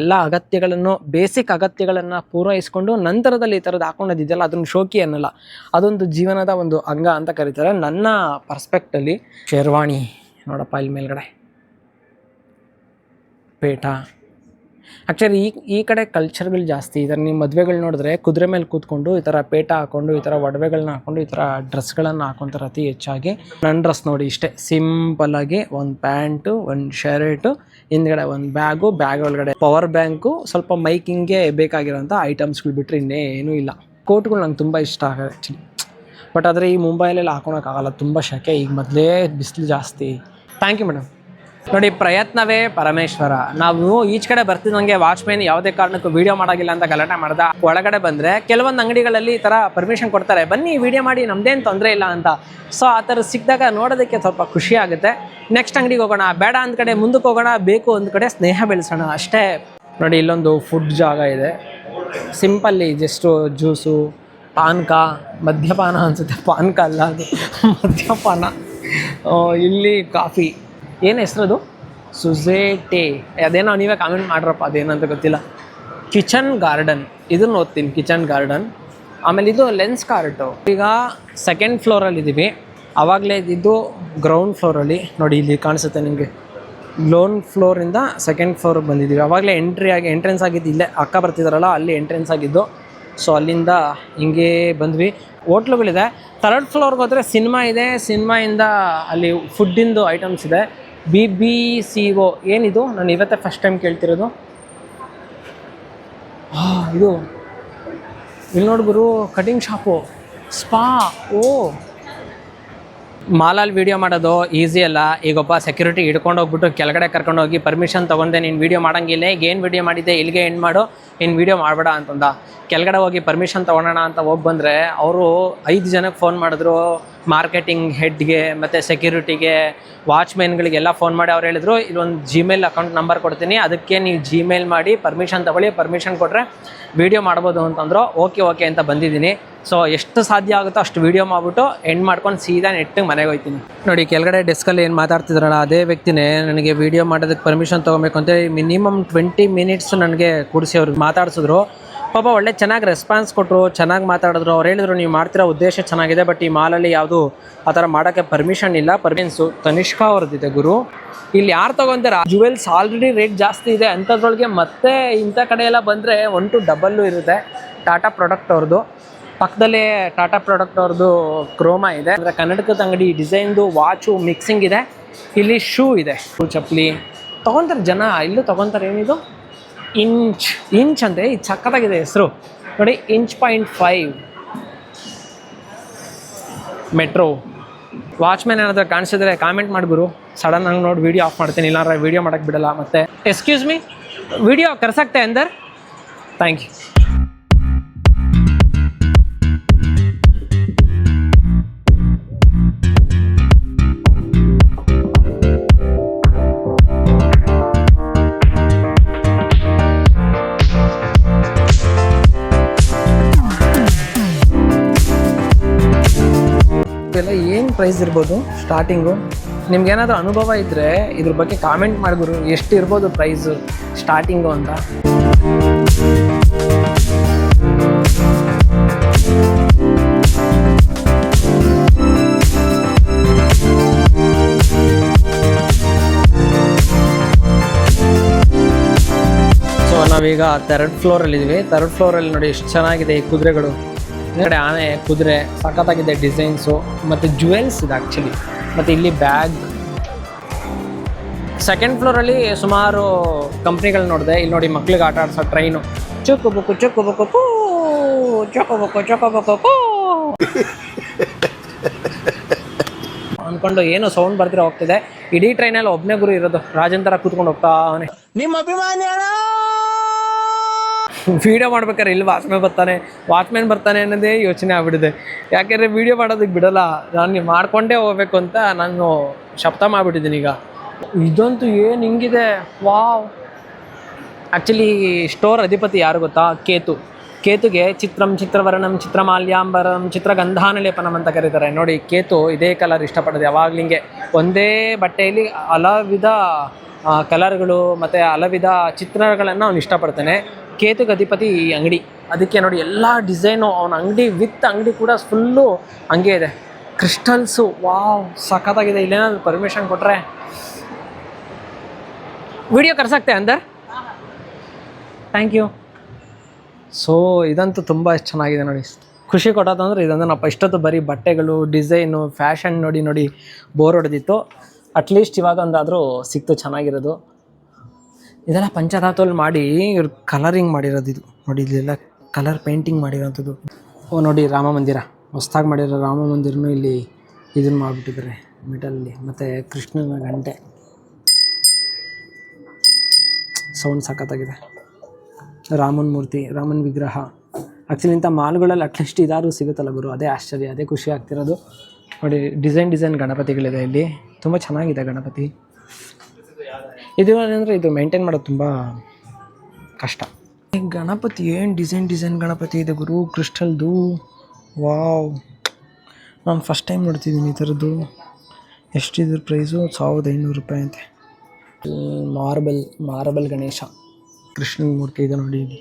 ಎಲ್ಲ ಅಗತ್ಯಗಳನ್ನು ಬೇಸಿಕ್ ಅಗತ್ಯಗಳನ್ನು ಪೂರೈಸ್ಕೊಂಡು ನಂತರದಲ್ಲಿ ಈ ಥರದ್ದು ಹಾಕೊಂಡೋದಿದೆಯಲ್ಲ ಅದನ್ನು ಶೋಕಿ ಅನ್ನಲ್ಲ. ಅದೊಂದು ಜೀವನದ ಒಂದು ಅಂಗ ಅಂತ ಕರೀತಾರೆ. ನನ್ನ ಪರ್ಸ್ಪೆಕ್ಟಲ್ಲಿ ಶೇರ್ವಾಣಿ ನೋಡಪ್ಪ, ಇಲ್ಲಿ ಮೇಲ್ಗಡೆ. ಪೇಟ. ಆ್ಯಕ್ಚುಲಿ ಈ ಈ ಕಡೆ ಕಲ್ಚರ್ಗಳು ಜಾಸ್ತಿ. ಇದರ ನೀವು ಮದುವೆಗಳು ನೋಡಿದ್ರೆ ಕುದುರೆ ಮೇಲೆ ಕೂತ್ಕೊಂಡು ಈ ಥರ ಪೇಟ ಹಾಕೊಂಡು, ಈ ಥರ ಒಡವೆಗಳನ್ನ ಹಾಕೊಂಡು, ಈ ಥರ ಡ್ರೆಸ್ಗಳನ್ನು ಹಾಕೊಂತಾರೆ ಅತಿ ಹೆಚ್ಚಾಗಿ. ನನ್ನ ಡ್ರೆಸ್ ನೋಡಿ ಇಷ್ಟೇ. ಸಿಂಪಲ್ಲಾಗಿ ಒಂದು ಪ್ಯಾಂಟು, ಒಂದು ಶರ್ಟು, ಹಿಂದ್ಗಡೆ ಒಂದು ಬ್ಯಾಗು, ಬ್ಯಾಗ್ ಒಳಗಡೆ ಪವರ್ ಬ್ಯಾಂಕು, ಸ್ವಲ್ಪ ಮೈಕಿಂಗ್ಗೆ ಬೇಕಾಗಿರೋಂಥ ಐಟಮ್ಸ್ಗಳು ಬಿಟ್ಟರೆ ಇನ್ನೇನೂ ಇಲ್ಲ. ಕೋಟ್ಗಳು ನಂಗೆ ತುಂಬ ಇಷ್ಟ ಆಗುತ್ತೆ ಆ್ಯಕ್ಚುಲಿ ಬಟ್ ಆದರೆ ಈ ಮುಂಬೈಲೆಲ್ಲ ಹಾಕೊಳಕ್ಕಾಗಲ್ಲ ತುಂಬ ಶೆಕೆ. ಈಗ ಮೊದಲೇ ಬಿಸಿಲು ಜಾಸ್ತಿ. ಥ್ಯಾಂಕ್ ಯು ಮೇಡಮ್ ನೋಡಿ, ಪ್ರಯತ್ನವೇ ಪರಮೇಶ್ವರ. ನಾವು ಈಚ್ ಕಡೆ ಬರ್ತಿದ್ದಂಗೆ ವಾಚ್ಮ್ಯಾನ್ ಯಾವುದೇ ಕಾರಣಕ್ಕೂ ವಿಡಿಯೋ ಮಾಡೋಗಿಲ್ಲ ಅಂತ ಗಲಾಟೆ ಮಾಡ್ದ. ಒಳಗಡೆ ಬಂದ್ರೆ ಕೆಲವೊಂದು ಅಂಗಡಿಗಳಲ್ಲಿ ಈ ಥರ ಪರ್ಮಿಷನ್ ಕೊಡ್ತಾರೆ. ಬನ್ನಿ, ವಿಡಿಯೋ ಮಾಡಿ, ನಮ್ದೇನು ತೊಂದರೆ ಇಲ್ಲ ಅಂತ. ಸೊ ಆ ಥರ ಸಿಕ್ಕಿದಾಗ ನೋಡೋದಕ್ಕೆ ಸ್ವಲ್ಪ ಖುಷಿ ಆಗುತ್ತೆ. ನೆಕ್ಸ್ಟ್ ಅಂಗಡಿಗೆ ಹೋಗೋಣ. ಬೇಡ ಅಂದ ಕಡೆ ಮುಂದಕ್ಕೆ ಹೋಗೋಣ. ಬೇಕು ಒಂದು ಕಡೆ ಸ್ನೇಹ ಬೆಳೆಸೋಣ. ಅಷ್ಟೇ. ನೋಡಿ, ಇಲ್ಲೊಂದು ಫುಡ್ ಜಾಗ ಇದೆ. ಸಿಂಪಲ್ಲಿ ಜಸ್ಟು ಜ್ಯೂಸು ಪಾನ್ಕ. ಮದ್ಯಪಾನ ಅನಿಸುತ್ತೆ. ಪಾನ್ಕ ಅಲ್ಲ ಅದು. ಮದ್ಯಪಾನ. ಇಲ್ಲಿ ಕಾಫಿ ಏನು ಹೆಸ್ರದು ಸುಝೇಟೆ ಅದೇನೋ ನೀವೇ ಕಾಮೆಂಟ್ ಮಾಡ್ರಪ್ಪ, ಅದೇನಂತ ಗೊತ್ತಿಲ್ಲ. Kitchen garden. ಇದನ್ನು ಓದ್ತೀನಿ, ಕಿಚನ್ ಗಾರ್ಡನ್. ಆಮೇಲೆ ಇದು ಲೆನ್ಸ್ ಕಾರ್ಟು ಈಗ ಸೆಕೆಂಡ್ ಫ್ಲೋರಲ್ಲಿ ಇದ್ದೀವಿ ಆವಾಗಲೇ ಇದ್ದಿದ್ದು ಗ್ರೌಂಡ್ ಫ್ಲೋರಲ್ಲಿ ನೋಡಿ ಇಲ್ಲಿ ಕಾಣಿಸುತ್ತೆ ನಿಮಗೆ. ಲೋನ್ ಫ್ಲೋರಿಂದ ಸೆಕೆಂಡ್ ಫ್ಲೋರ್ ಬಂದಿದ್ದೀವಿ. ಆವಾಗಲೇ ಎಂಟ್ರಿ ಆಗಿ ಎಂಟ್ರೆನ್ಸ್ ಆಗಿದ್ದು ಇಲ್ಲೇ. ಅಕ್ಕ ಬರ್ತಿದ್ದಾರಲ್ಲ ಅಲ್ಲಿ ಎಂಟ್ರೆನ್ಸ್ ಆಗಿದ್ದು. ಸೊ ಅಲ್ಲಿಂದ ಹಿಂಗೆ ಬಂದ್ವಿ. ಹೋಟ್ಲುಗಳಿದೆ ಥರ್ಡ್ ಫ್ಲೋರ್ಗೆ ಹೋದರೆ ಸಿನಿಮಾ ಇದೆ. ಸಿನಿಮಾಯಿಂದ ಅಲ್ಲಿ ಫುಡ್ಡಿಂದು ಐಟಮ್ಸ್ ಇದೆ. ಬಿ ಬಿ ಸಿ ಒ ಏನಿದು? ನಾನು ಇವತ್ತೇ ಫಸ್ಟ್ ಟೈಮ್ ಕೇಳ್ತಿರೋದು. ಇದು. ಇಲ್ಲಿ ನೋಡಿ ಗುರು ಕಟಿಂಗ್ ಶಾಪು ಸ್ಪಾ ಓ. ಮಾಲಲ್ಲಿ ವೀಡಿಯೋ ಮಾಡೋದು ಈಸಿ ಅಲ್ಲ. ಈಗೊಬ್ಬ ಸೆಕ್ಯೂರಿಟಿ ಹಿಡ್ಕೊಂಡು ಹೋಗ್ಬಿಟ್ಟು ಕೆಳಗಡೆ ಕರ್ಕೊಂಡು ಹೋಗಿ ಪರ್ಮಿಷನ್ ತೊಗೊಂಡೆ, ನೀನು ವೀಡಿಯೋ ಮಾಡೋಂಗಿಲ್ಲ, ಈಗ ಏನು ವೀಡಿಯೋ ಮಾಡಿದ್ದೆ, ಇಲ್ಲಿಗೆ ಎಂಡ್ ಮಾಡು, ನೀನು ವೀಡಿಯೋ ಮಾಡಬೇಡ ಅಂತಂದ. ಕೆಳಗಡೆ ಹೋಗಿ ಪರ್ಮಿಷನ್ ತೊಗೊಳೋಣ ಅಂತ ಹೋಗಿ ಬಂದರೆ, ಅವರು ಐದು ಜನಕ್ಕೆ ಫೋನ್ ಮಾಡಿದ್ರು. ಮಾರ್ಕೆಟಿಂಗ್ ಹೆಡ್ಗೆ ಮತ್ತು ಸೆಕ್ಯೂರಿಟಿಗೆ ವಾಚ್ಮೆನ್ಗಳಿಗೆಲ್ಲ ಫೋನ್ ಮಾಡಿ ಅವ್ರು ಹೇಳಿದ್ರು, ಇಲ್ಲೊಂದು ಜಿಮೇಲ್ ಅಕೌಂಟ್ ನಂಬರ್ ಕೊಡ್ತೀನಿ, ಅದಕ್ಕೆ ನೀವು ಜಿಮೇಲ್ ಮಾಡಿ ಪರ್ಮಿಷನ್ ತೊಗೊಳ್ಳಿ ಪರ್ಮಿಷನ್ ಕೊಟ್ಟರೆ ವೀಡಿಯೋ ಮಾಡ್ಬೋದು ಅಂತಂದ್ರು ಓಕೆ ಓಕೆ ಅಂತ ಬಂದಿದ್ದೀನಿ. ಸೊ ಎಷ್ಟು ಸಾಧ್ಯ ಆಗುತ್ತೋ ಅಷ್ಟು ವೀಡಿಯೋ ಮಾಡಿಬಿಟ್ಟು ಎಂಡ್ ಮಾಡ್ಕೊಂಡು ಸೀದಾ ನೆಟ್ಟಿಗೆ ಮನೆಗೆ ಹೋಗ್ತೀನಿ. ನೋಡಿ, ಕೆಳಗಡೆ ಡೆಸ್ಕಲ್ಲಿ ಏನು ಮಾತಾಡ್ತಿದ್ರಲ್ಲ, ಅದೇ ವ್ಯಕ್ತಿನೇ ನನಗೆ ವೀಡಿಯೋ ಮಾಡೋದಕ್ಕೆ ಪರ್ಮಿಷನ್ ತೊಗೊಬೇಕು ಅಂತೇಳಿ ಮಿನಿಮಮ್ ಟ್ವೆಂಟಿ ಮಿನಿಟ್ಸ್ ನನಗೆ ಕೂಡಿಸಿ ಅವ್ರಿಗೆ ಮಾತಾಡ್ಸಿದ್ರು. ಪಾಪ ಒಳ್ಳೆ ಚೆನ್ನಾಗಿ ರೆಸ್ಪಾನ್ಸ್ ಕೊಟ್ಟರು ಚೆನ್ನಾಗಿ ಮಾತಾಡಿದ್ರು. ಅವ್ರು ಹೇಳಿದ್ರು, ನೀವು ಮಾಡ್ತಿರೋ ಉದ್ದೇಶ ಚೆನ್ನಾಗಿದೆ ಬಟ್ ಈ ಮಾಲಲ್ಲಿ ಯಾವುದು ಆ ಥರ ಮಾಡೋಕ್ಕೆ ಪರ್ಮಿಷನ್ ಇಲ್ಲ. ಪರ್ಮಿನ್ಸು ತನಿಷ್ಕಾ ಅವ್ರದ್ದಿದೆ ಗುರು. ಇಲ್ಲಿ ಯಾರು ತೊಗೊಂತಾರೆ ಜುವೆಲ್ಸ್ ಆಲ್ರೆಡಿ ರೇಟ್ ಜಾಸ್ತಿ ಇದೆ. ಅಂಥದ್ರೊಳಗೆ ಮತ್ತೆ ಇಂಥ ಕಡೆ ಎಲ್ಲ ಬಂದರೆ ಒನ್ ಟು ಡಬಲ್ಲು ಇರುತ್ತೆ. ಟಾಟಾ ಪ್ರಾಡಕ್ಟ್ ಅವ್ರದ್ದು ಪಕ್ಕದಲ್ಲೇ ಟಾಟಾ ಪ್ರಾಡಕ್ಟ್ ಅವ್ರದ್ದು ಕ್ರೋಮಾ ಇದೆ. ಅಂದರೆ ಕನ್ನಡಕದ ಅಂಗಡಿ ಡಿಸೈನ್ದು ವಾಚು ಮಿಕ್ಸಿಂಗ್ ಇದೆ. ಇಲ್ಲಿ ಶೂ ಇದೆ. ಶೂ ಚಪ್ಪಲಿ. ತೊಗೊತಾರೆ ಜನ, ಇಲ್ಲೂ ತೊಗೊತಾರೆ ಏನಿದು? ಇಂಚ್ ಇಂಚ್ ಅಂದರೆ ಇದು ಸಕ್ಕತ್ತಾಗಿದೆ ಹೆಸರು. ನೋಡಿ, inch point five. Metro. Watchman ಏನಾದರೂ ಕಾಣಿಸಿದ್ರೆ ಕಾಮೆಂಟ್ ಮಾಡಿಬಿಡು ಸಡನ್ ಆಗಿ ನೋಡಿ ವೀಡಿಯೋ ಆಫ್ ಮಾಡ್ತೀನಿ, ಇಲ್ಲಾಂದ್ರೆ ವೀಡಿಯೋ ಮಾಡೋಕ್ಕೆ ಬಿಡಲ್ಲ. ಮತ್ತು ಎಕ್ಸ್ಕ್ಯೂಸ್ ಮೀ, ವೀಡಿಯೋ ಕರ್ಸಕ್ತೆ ಅಂದರ್? Thank you. ಇದೆಲ್ಲ ಏನು ಪ್ರೈಸ್ ಇರ್ಬೋದು? ಸ್ಟಾರ್ಟಿಂಗು ಏನಾದರೂ ಅನುಭವ ಇದ್ದರೆ ಇದ್ರ ಬಗ್ಗೆ ಕಾಮೆಂಟ್ ಮಾಡಿದ್ರು ಎಷ್ಟು ಇರ್ಬೋದು ಪ್ರೈಸು ಸ್ಟಾರ್ಟಿಂಗು ಅಂತ? ನಾವೀಗ ಥರ್ಡ್ ಫ್ಲೋರಲ್ಲಿದ್ದೀವಿ ಥರ್ಡ್ ಫ್ಲೋರಲ್ಲಿ ನೋಡಿ, ಎಷ್ಟು ಚೆನ್ನಾಗಿದೆ ಈ ಕುದುರೆಗಳು. ಕಡೆ ಆನೆ ಕುದುರೆ, ಸಖತ್ತಾಗಿದೆ ಡಿಸೈನ್ಸು ಮತ್ತು ಜುವೆಲ್ಸ್ ಇದೆ ಆ್ಯಕ್ಚುಲಿ ಮತ್ತು ಇಲ್ಲಿ ಬ್ಯಾಗ್ ಸೆಕೆಂಡ್ ಫ್ಲೋರಲ್ಲಿ ಸುಮಾರು ಕಂಪ್ನಿಗಳು ನೋಡಿದೆ. ಇಲ್ಲಿ ನೋಡಿ ಮಕ್ಳಿಗೆ ಆಟ ಆಡಿಸೋ ಟ್ರೈನು ಚೊಕ್ಕು ಬುಕ್ಕು ಚೊಕ್ಕು ಬುಕ್ಕು ಅನ್ಕೊಂಡು ಏನೋ ಸೌಂಡ್ ಬರ್ತಿರೋ ಹೋಗ್ತಿದೆ. ಇಡೀ ಟ್ರೈನಲ್ಲಿ ಒಬ್ಬನೇ ಗುರು ಇರೋದು. ರಾಜನ್ ಥರ ಕೂತ್ಕೊಂಡು ಹೋಗ್ತಾ ಅವನೇ. ವಿಡಿಯೋ ಮಾಡ್ಬೇಕಾದ್ರೆ ಇಲ್ಲಿ ವಾಚ್ಮ್ಯಾನ್ ಬರ್ತಾನೆ ವಾಚ್ಮ್ಯಾನ್ ಬರ್ತಾನೆ ಅನ್ನೋದೇ ಯೋಚನೆ ಆಗ್ಬಿಡಿದೆ ಯಾಕೆಂದರೆ ವೀಡಿಯೋ ಮಾಡೋದಕ್ಕೆ ಬಿಡಲ್ಲ, ನಾನು ಮಾಡ್ಕೊಂಡೇ ಹೋಗ್ಬೇಕು ಅಂತ ನಾನು ಶಬ್ದ ಮಾಡಿಬಿಟ್ಟಿದ್ದೀನಿ ಈಗ. ಇದಂತೂ ಏನು ಹಿಂಗಿದೆ? ವಾವ್. ಆ್ಯಕ್ಚುಲಿ ಸ್ಟೋರ್ ಅಧಿಪತಿ ಯಾರು ಗೊತ್ತಾ? ಕೇತು. ಕೇತುಗೆ ಚಿತ್ರಂ ಚಿತ್ರವರ್ಣಂ ಚಿತ್ರಮಾಲ್ಯಾಂಬರಂ ಚಿತ್ರಗಂಧಾನಲೇಪನಂ ಅಂತ ಕರೀತಾರೆ. ನೋಡಿ, ಕೇತು ಇದೇ ಕಲರ್ ಇಷ್ಟಪಡೋದು ಯಾವಾಗ್ಲಿಂಗೆ ಒಂದೇ ಬಟ್ಟೆಯಲ್ಲಿ ಹಲವಿಧ ಕಲರ್ಗಳು ಮತ್ತು ಹಲವಿಧ ಚಿತ್ರಗಳನ್ನು ಅವನು ಇಷ್ಟಪಡ್ತಾನೆ. ಕೇತುಗೆ ಗತಿಪತಿ ಅಂಗಡಿ. ಅದಕ್ಕೆ ನೋಡಿ ಎಲ್ಲ ಡಿಸೈನು ಅವನ ಅಂಗಡಿ ವಿತ್ ಅಂಗಡಿ ಕೂಡ ಫುಲ್ಲು ಹಂಗೆ ಇದೆ. ಕ್ರಿಸ್ಟಲ್ಸು ವಾವ್, ಸಖತ್ತಾಗಿದೆ. ಇಲ್ಲೇನಾದ್ರು ಪರ್ಮಿಷನ್ ಕೊಟ್ಟರೆ ವಿಡಿಯೋ ಕರ್ಸಕ್ತೆ ಅಂದರ್? ಥ್ಯಾಂಕ್ ಯು ಸೊ ಇದಂತೂ ತುಂಬ ಚೆನ್ನಾಗಿದೆ ನೋಡಿ. ಖುಷಿ ಕೊಟ್ಟದಂದ್ರೆ ಇದಂದ್ರೆ ನಾವು ಇಷ್ಟೊತ್ತು ಬರೀ ಬಟ್ಟೆಗಳು ಡಿಸೈನು ಫ್ಯಾಷನ್ ನೋಡಿ ನೋಡಿ ಬೋರ್ ಹೊಡೆದಿತ್ತು. ಅಟ್ಲೀಸ್ಟ್ ಇವಾಗ ಒಂದಾದರೂ ಸಿಕ್ತು ಚೆನ್ನಾಗಿರೋದು. ಇದೆಲ್ಲ ಪಂಚಧಾತುಲ್ಲಿ ಮಾಡಿ ಇವ್ರು ಕಲರಿಂಗ್ ಮಾಡಿರೋದು ಇದು. ನೋಡಿ, ಇಲ್ಲೆಲ್ಲ ಕಲರ್ ಪೇಂಟಿಂಗ್ ಮಾಡಿರೋಂಥದ್ದು. ಓ, ನೋಡಿ, ರಾಮ ಮಂದಿರ. ಹೊಸ್ದಾಗಿ ಮಾಡಿರೋ ರಾಮ ಮಂದಿರನೂ ಇಲ್ಲಿ ಇದನ್ನು ಮಾಡಿಬಿಟ್ಟಿದ್ದಾರೆ ಮೆಟಲಲ್ಲಿ ಮತ್ತು ಕೃಷ್ಣನ ಗಂಟೆ. ಸೌಂಡ್ ಸಾಕತ್ತಾಗಿದೆ ರಾಮನ ಮೂರ್ತಿ, ರಾಮನ ವಿಗ್ರಹ. ಆ್ಯಕ್ಚುಲಿ ಇಂಥ ಮಾಲ್ಗಳಲ್ಲಿ ಅಟ್ಲೀಸ್ಟ್ ಇದಾದ್ರು ಸಿಗುತ್ತಲ್ಲ ಗುರು. ಅದೇ ಆಶ್ಚರ್ಯ, ಅದೇ ಖುಷಿ ಆಗ್ತಿರೋದು. ನೋಡಿ ಡಿಸೈನ್ ಡಿಸೈನ್ ಗಣಪತಿಗಳಿದೆ ಇಲ್ಲಿ. ತುಂಬ ಚೆನ್ನಾಗಿದೆ ಗಣಪತಿ. ಇದು ಏನಂದರೆ ಇದು ಮೇಂಟೈನ್ ಮಾಡೋದು ತುಂಬ ಕಷ್ಟ. ಗಣಪತಿ ಏನು ಡಿಸೈನ್ ಡಿಸೈನ್ ಗಣಪತಿ ಇದೆ ಗುರು? ಕ್ರಿಸ್ಟಲ್ದು ವಾವ್ ನಾನು ಫಸ್ಟ್ ಟೈಮ್ ನೋಡ್ತಿದ್ದೀನಿ ಈ ಥರದ್ದು ಎಷ್ಟಿದ್ರ ಪ್ರೈಸು ಸಾವಿರದ ಐನೂರು ರೂಪಾಯಿ ಅಂತೆ. Marble marble Ganesha. ಕೃಷ್ಣನ ಮೂರ್ತಿ ಇದೆ ನೋಡಿ ಇಲ್ಲಿ.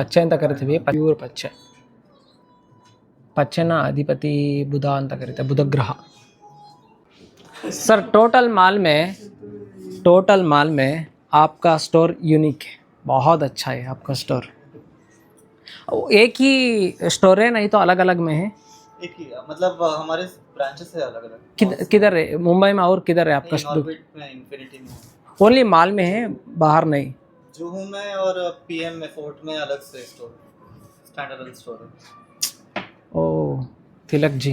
ಪಚ್ಚೆ ಅಂತ ಕರಿತೀವಿ ಪ್ಯೂರ್ ಪಚ್ಚೆ ಪಚ್ಚೆನ ಅಧಿಪತಿ ಬುಧ ಅಂತ ಕರೀತಾರೆ ಬುಧ ಗ್ರಹ सर टोटल माल में टोटल माल में आपका स्टोर यूनिक है बहुत अच्छा है आपका स्टोर एक ही स्टोर है नहीं तो अलग अलग में है एक ही मतलब हमारे ब्रांचेस है अलग अलग किध- किधर है मुंबई में और किधर है आपका स्टोर ऑर्बिट में इन्फिनिटी में ओनली माल में है बाहर नहीं जुहू में और पीएम में फोर्ट में अलग से स्टोर स्टैंड अलग स्टोर है ಓ Tilak G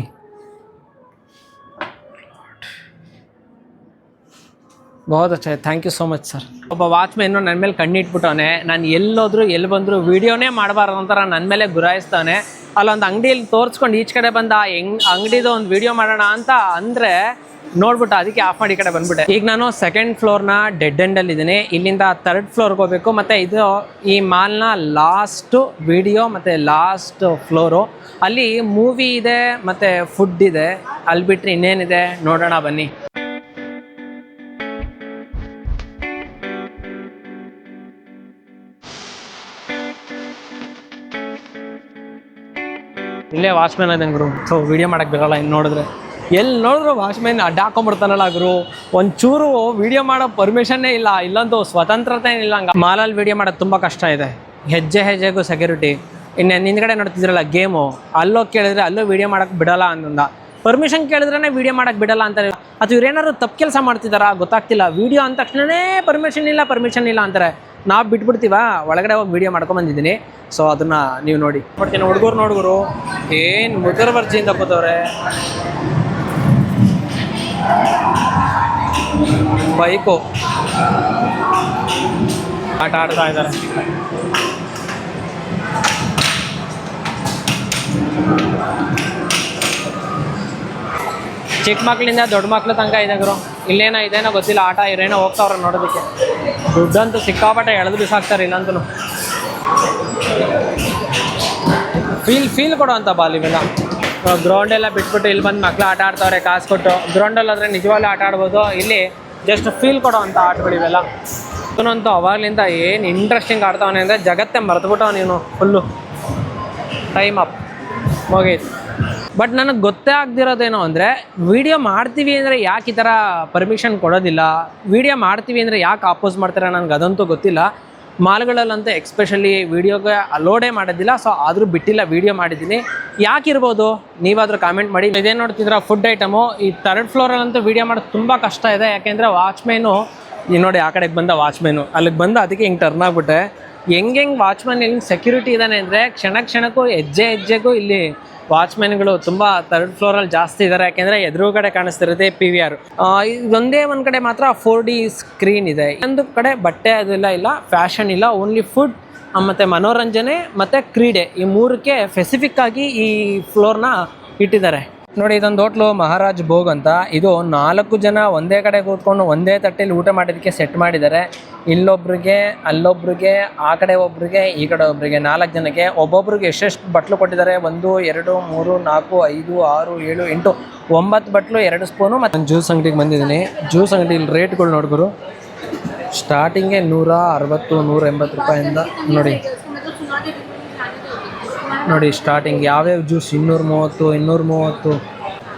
ಬಹುತ್ ಅಚ್ಚಾ thank you so much sir ಒಬ್ಬ ವಾಚ್ಮೆನ್ನು ನನ್ನ ಮೇಲೆ ಕಣ್ಣಿಟ್ಬಿಟ್ಟವನೆ ನಾನು ಎಲ್ಲೋದ್ರು ಎಲ್ಲಿ ಬಂದರೂ ವೀಡಿಯೋನೇ ಮಾಡಬಾರ್ದು ಅಂತಾರ ನನ್ನ ಮೇಲೆ ಗುರಾಯಿಸ್ತಾನೆ ಅಲ್ಲೊಂದು ಅಂಗಡಿಯಲ್ಲಿ ತೋರಿಸ್ಕೊಂಡು ಈಚೆ ಕಡೆ ಬಂದ ಹೆಂಗ್ ಅಂಗಡಿದು ಒಂದು ವಿಡಿಯೋ ಮಾಡೋಣ ಅಂತ ಅಂದರೆ ನೋಡ್ಬಿಟ್ಟು ಅದಕ್ಕೆ ಆಫ್ ಮಾಡಿ ಕಡೆ ಬಂದ್ಬಿಟ್ಟೆ. ಈಗ ನಾನು ಸೆಕೆಂಡ್ ಫ್ಲೋರ್ನ ಡೆಡ್ ಎಂಡಲ್ಲಿ ಇದ್ದೀನಿ. ಇಲ್ಲಿಂದ ತರ್ಡ್ ಫ್ಲೋರ್ಗೆ ಹೋಗಬೇಕು. ಮತ್ತೆ ಇದು ಈ ಮಾಲ್ನ ಲಾಸ್ಟು ವಿಡಿಯೋ ಮತ್ತೆ ಲಾಸ್ಟ್ ಫ್ಲೋರು ಅಲ್ಲಿ ಮೂವಿ ಇದೆ, ಮತ್ತೆ ಫುಡ್ ಇದೆ. ಅಲ್ಲಿ ಬಿಟ್ಟರೆ ಇನ್ನೇನಿದೆ? ನೋಡೋಣ, ಬನ್ನಿ. ಇಲ್ಲೇ ವಾಚ್ಮ್ಯಾನ್ ಅದೇನು ಗುರು. ಸೊ ವಿಡಿಯೋ ಮಾಡಕ್ಕೆ ಬರಲ್ಲ ಇನ್ನು ನೋಡಿದ್ರೆ. ಎಲ್ಲಿ ನೋಡಿದ್ರು ವಾಚ್ಮ್ಯಾನ್ ಅಡ್ಡ ಹಾಕೊಂಡ್ಬಿಡ್ತಾನಲ್ಲ ಗುರು? ಒಂಚೂರು ವಿಡಿಯೋ ಮಾಡೋ ಪರ್ಮಿಷನ್ನೇ ಇಲ್ಲ, ಇಲ್ಲಂತೂ ಸ್ವತಂತ್ರತೆ ಇಲ್ಲ ಹಂಗೆ. ಮಾಲಲ್ಲಿ ವಿಡಿಯೋ ಮಾಡೋದು ತುಂಬ ಕಷ್ಟ ಇದೆ. ಹೆಜ್ಜೆ ಹೆಜ್ಜೆಗೂ ಸೆಕ್ಯೂರಿಟಿ ಇನ್ನು ನಿನ್ಗಡೆ ನೋಡ್ತಿದ್ರಲ್ಲ ಗೇಮು ಅಲ್ಲೋ ಕೇಳಿದ್ರೆ ಅಲ್ಲೂ ವಿಡಿಯೋ ಮಾಡಕ್ಕೆ ಬಿಡಲ್ಲ ಅಂತಂದ ಪರ್ಮಿಷನ್ ಕೇಳಿದ್ರೇ ವಿಡಿಯೋ ಮಾಡೋಕೆ ಬಿಡಲ್ಲ ಅಂತಾರೆ ಅದು ಇವ್ರೇನಾದ್ರು ತಪ್ಪು ಕೆಲಸ ಮಾಡ್ತಿದ್ದಾರಾ ಗೊತ್ತಾಗ್ತಿಲ್ಲ. ವಿಡಿಯೋ ಅಂದ ತಕ್ಷಣನೇ ಪರ್ಮಿಷನ್ ಇಲ್ಲ ಪರ್ಮಿಷನ್ ಇಲ್ಲ ಅಂತಾರೆ. ನಾವು ಬಿಟ್ಬಿಡ್ತೀವ? ಒಳಗಡೆ ಹೋಗಿ ವಿಡಿಯೋ ಮಾಡ್ಕೊಂಬಂದಿದ್ದೀನಿ ಸೊ ಅದನ್ನ ನೀವು ನೋಡಿ. ನೋಡ್ತೀನಿ ಹುಡುಗರು ನೋಡುಗರು ಏನು ಮುತುರ್ವರ್ಜಿಯಿಂದ ಕೂತವ್ರೆ. ಬೈಕು. ಆಟ ಆಡ್ತಾ ಇದ್ದಾರೆ. ಚಿಕ್ಕ ಮಕ್ಕಳಿಂದ ದೊಡ್ಡ ಮಕ್ಳು ತನಕ ಇದೆ ಗುರು. ಇಲ್ಲೇನೋ ಇದೇನೋ ಗೊತ್ತಿಲ್ಲ, ಆಟ ಇರೇನೋ ಹೋಗ್ತಾವ್ರೆ ನೋಡೋದಕ್ಕೆ. ದುಡ್ಡಂತೂ ಸಿಕ್ಕಾಪಟ್ಟೆ ಎಳೆದು ಬಿಸಾಕ್ತಾರೆ ಇಲ್ಲಂತೂ. ಫೀಲ್ ಫೀಲ್ ಕೊಡುವಂಥ ಬಾಲ್ ಇವೆಲ್ಲ. ಗ್ರೌಂಡ್ ಎಲ್ಲ ಬಿಟ್ಬಿಟ್ಟು ಇಲ್ಲಿ ಬಂದು ಮಕ್ಳು ಆಟ ಆಡ್ತಾವ್ರೆ, ಕಾಸು ಕೊಟ್ಟು. ಗ್ರೌಂಡಲ್ಲಿ ಆದರೆ ನಿಜವಾಗ್ಲೂ ಆಟ ಆಡ್ಬೋದು. ಇಲ್ಲಿ ಜಸ್ಟ್ ಫೀಲ್ ಕೊಡೋವಂಥ ಆಟಗಳಿವೆಲ್ಲ. ಇವನಂತೂ ಅವಾಗಲಿಂದ ಏನು ಇಂಟ್ರೆಸ್ಟಿಂಗ್ ಆಡ್ತಾವನೆ ಅಂದರೆ ಜಗತ್ತೇ ಮರೆತುಬಿಟ್ಟವ ನೀನು, ಫುಲ್ಲು. ಟೈಮ್ ಅಪ್ ಮುಗೀತು. ಬಟ್ ನನಗೆ ಗೊತ್ತೇ ಆಗ್ದಿರೋದೇನು ಅಂದರೆ ವೀಡಿಯೋ ಮಾಡ್ತೀವಿ ಅಂದರೆ ಯಾಕೆ ಈ ಥರ ಪರ್ಮಿಷನ್ ಕೊಡೋದಿಲ್ಲ? ವೀಡಿಯೋ ಮಾಡ್ತೀವಿ ಅಂದರೆ ಯಾಕೆ ಆಪೋಸ್ ಮಾಡ್ತಾರೆ? ನನಗೆ ಅದಂತೂ ಗೊತ್ತಿಲ್ಲ. ಮಾಲ್ಗಳಲ್ಲಂತೂ ಎಕ್ಸ್ಪೆಷಲಿ ವಿಡಿಯೋಗೆ ಅಲೋಡೇ ಮಾಡೋದಿಲ್ಲ ಸೊ ಆದರೂ ಬಿಟ್ಟಿಲ್ಲ ವಿಡಿಯೋ ಮಾಡಿದ್ದೀನಿ. ಯಾಕಿರ್ಬೋದು ನೀವಾದರೂ ಕಾಮೆಂಟ್ ಮಾಡಿ. ಇದೇನು ನೋಡ್ತಿದ್ರ ಫುಡ್ ಐಟಮು ಈ ಥರ್ಡ್ ಫ್ಲೋರಲ್ಲಂತೂ ವಿಡಿಯೋ ಮಾಡೋದು ತುಂಬ ಕಷ್ಟ ಇದೆ. ಯಾಕೆಂದರೆ ವಾಚ್ಮೆನು ಈ ನೋಡಿ ಆ ಕಡೆಗೆ ಬಂದ ವಾಚ್ಮೆನು ಅಲ್ಲಿಗೆ ಬಂದ, ಅದಕ್ಕೆ ಹಿಂಗೆ ಟರ್ನ್ ಆಗಿಬಿಟ್ಟೆ. ಹೆಂಗೆ ಹೆಂಗೆ ವಾಚ್ಮನ್ ಇಲ್ಲಿ ಸೆಕ್ಯೂರಿಟಿ ಇದ್ದಾನೆ ಅಂದರೆ, ಕ್ಷಣ ಕ್ಷಣಕ್ಕೂ, ಹೆಜ್ಜೆ ಹೆಜ್ಜೆಗೂ ಇಲ್ಲಿ ವಾಚ್ಮೆನ್ಗಳು ತುಂಬ ಥರ್ಡ್ ಫ್ಲೋರಲ್ಲಿ ಜಾಸ್ತಿ ಇದ್ದಾರೆ ಯಾಕೆಂದರೆ ಎದುರುಗಡೆ ಕಾಣಿಸ್ತಿರುತ್ತೆ ಪಿ ವಿ ಆರ್. ಒಂದೇ ಒಂದು ಕಡೆ ಮಾತ್ರ ಫೋರ್ ಡಿ ಸ್ಕ್ರೀನ್ ಇದೆ. ಒಂದು ಕಡೆ ಬಟ್ಟೆ ಅದೆಲ್ಲ ಇಲ್ಲ, ಫ್ಯಾಷನ್ ಇಲ್ಲ, ಓನ್ಲಿ ಫುಡ್ ಮತ್ತು ಮನೋರಂಜನೆ, ಮತ್ತು ಕ್ರೀಡೆ. ಈ ಮೂರಕ್ಕೆ ಸ್ಪೆಸಿಫಿಕ್ ಆಗಿ ಈ ಫ್ಲೋರ್ನ ಇಟ್ಟಿದ್ದಾರೆ. ನೋಡಿ, ಇದೊಂದು ಹೋಟ್ಲು ಮಹಾರಾಜ್ ಭೋಗ್ ಅಂತ. ಇದು ನಾಲ್ಕು ಜನ ಒಂದೇ ಕಡೆ ಕೂತ್ಕೊಂಡು ಒಂದೇ ತಟ್ಟೆಲಿ ಊಟ ಮಾಡೋದಕ್ಕೆ ಸೆಟ್ ಮಾಡಿದ್ದಾರೆ. ಇಲ್ಲೊಬ್ರಿಗೆ, ಅಲ್ಲೊಬ್ರಿಗೆ, ಆ ಕಡೆ ಒಬ್ರಿಗೆ, ಈ ಕಡೆ ಒಬ್ರಿಗೆ ನಾಲ್ಕು ಜನಕ್ಕೆ ಒಬ್ಬೊಬ್ರಿಗೆ ಎಷ್ಟೆಷ್ಟು ಬಟ್ಲು ಕೊಟ್ಟಿದ್ದಾರೆ? ಒಂದು, ಎರಡು, ಮೂರು, ನಾಲ್ಕು, ಐದು, ಆರು, ಏಳು, ಎಂಟು, ಒಂಬತ್ತು ಬಟ್ಲು, ಎರಡು ಸ್ಪೂನು ಮತ್ತು ಜ್ಯೂಸ್ ಅಂಗಡಿಗೆ ಬಂದಿದ್ದೀನಿ. ಜ್ಯೂಸ್ ಅಂಗಡಿಲಿ ರೇಟ್ಗಳು ನೋಡಿದ್ರು ಸ್ಟಾರ್ಟಿಂಗೇ ನೂರ ಅರವತ್ತು, ನೂರ ಎಂಬತ್ತು ರೂಪಾಯಿಂದ ನೋಡಿ. ನೋಡಿ ಸ್ಟಾರ್ಟಿಂಗ್ ಯಾವ್ಯಾವ ಜ್ಯೂಸ್ ಇನ್ನೂರು ಮೂವತ್ತು ಇನ್ನೂರು ಮೂವತ್ತು.